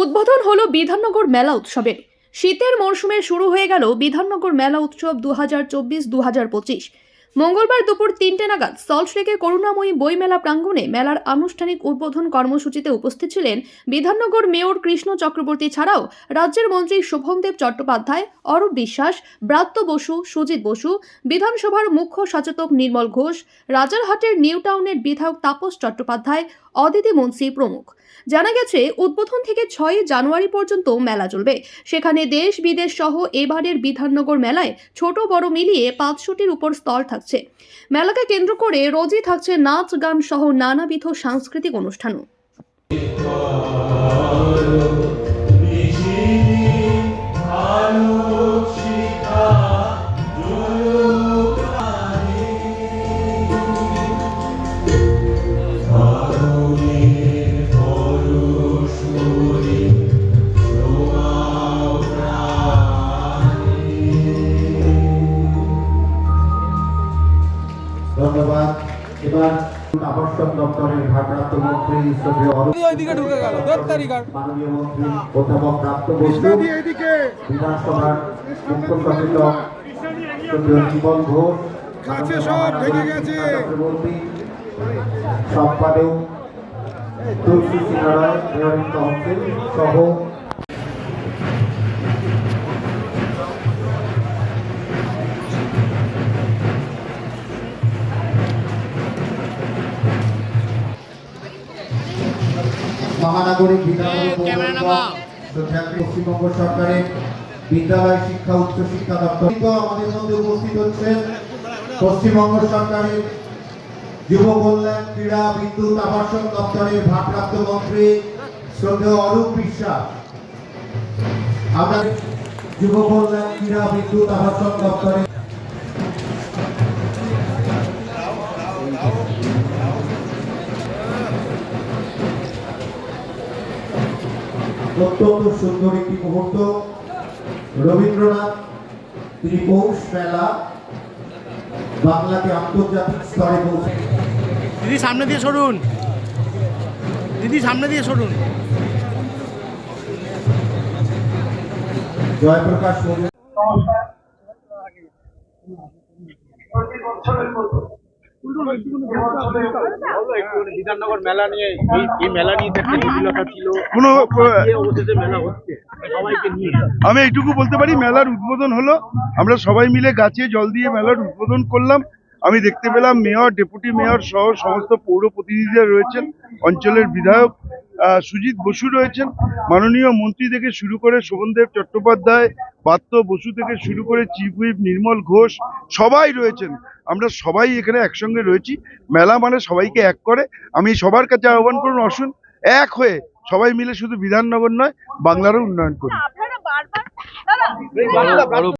উদ্বোধন হলো বিধাননগর মেলা উৎসবের। শীতের মরশুমে শুরু হয়ে গেল বিধাননগর মেলা উৎসব দু হাজার চব্বিশ পঁচিশ। মঙ্গলবার দুপুর তিনটে নাগাদ সল্টলেকে করুণাময়ী বইমেলা প্রাঙ্গণে মেলার আনুষ্ঠানিক উদ্বোধন কর্মসূচিতে উপস্থিত ছিলেন বিধাননগর মেয়র কৃষ্ণ চক্রবর্তী ছাড়াও রাজ্যের মন্ত্রী শোভনদেব চট্টোপাধ্যায়, অরূপ বিশ্বাস, ব্রাত্য বসু, সুজিত বসু, বিধানসভার মুখ্য সচেতক নির্মল ঘোষ, রাজারহাটের নিউ টাউনের বিধায়ক তাপস চট্টোপাধ্যায়, অদিতি মুন্সি প্রমুখ। জানা গেছে, উদ্বোধন থেকে ছয় জানুয়ারি পর্যন্ত মেলা চলবে। সেখানে দেশ বিদেশ সহ এবারের বিধাননগর মেলায় ছোট বড় মিলিয়ে পাঁচশোটির উপর স্তর থাকছে। মেলাকে কেন্দ্র করে রোজই থাকছে নাচ গান সহ নানাবিধ সাংস্কৃতিক অনুষ্ঠানও। ধন্যবাদ। এবার আবাসন দপ্তরের ভারপ্রাপ্ত মন্ত্রী মাননীয় অধ্যাপক প্রাপ্ত বসু। বিধানসভার মুখ্য সচেতক জীবন ঘোষ সম্পাদক তুলসী সিংহ রায় সহ মহানগরী বিধানসভা পশ্চিমবঙ্গ সরকারের বিদ্যালয় শিক্ষা উচ্চ শিক্ষা দপ্তর আমাদের মধ্যে উপস্থিত হচ্ছেন পশ্চিমবঙ্গ সরকারের যুব কল্যাণ ক্রীড়া বিদ্যুৎ আবাসন দপ্তরের ভারপ্রাপ্ত মন্ত্রী শ্রদ্ধেয় অরূপ বিশ্বাস। আমরা যুব কল্যাণ ক্রীড়া বিদ্যুৎ আবাসন দপ্তরের অত্যন্ত সুন্দর একটি মুহূর্ত। রবীন্দ্রনাথ তিনি পৌষ মেলা বাংলাকে আন্তর্জাতিক স্তরে পৌঁছে দিদি সামনে দিয়ে সরুন। দিদি সামনে দিয়ে সরুন। জয়প্রকাশ মজুমদার। বিধাননগর মেলা নিয়ে এই মেলা নিয়ে ছিল কোনো, আমি এইটুকু বলতে পারি, মেলার উদ্বোধন হলো। আমরা সবাই মিলে গাছে জল দিয়ে মেলার উদ্বোধন করলাম। আমি দেখতে পেলাম মেয়র, ডেপুটি মেয়র সহ সমস্ত পৌর প্রতিনিধিরা রয়েছেন, অঞ্চলের বিধায়ক সুজিত বসু রয়েছেন। মাননীয় মন্ত্রী থেকে শুরু করে শোভনদেব চট্টোপাধ্যায় পাত্র বসু থেকে শুরু করে চিফ হুইপ নির্মল ঘোষ সবাই রয়েছেন। আমরা সবাই এখানে একসঙ্গে রয়েছি। মেলা মানে সবাইকে এক করে। আমি সবার কাছে আহ্বান করুন আসুন এক হয়ে সবাই মিলে শুধু বিধাননগর নয় বাংলারও উন্নয়ন করি আপনারা বারবার দাদা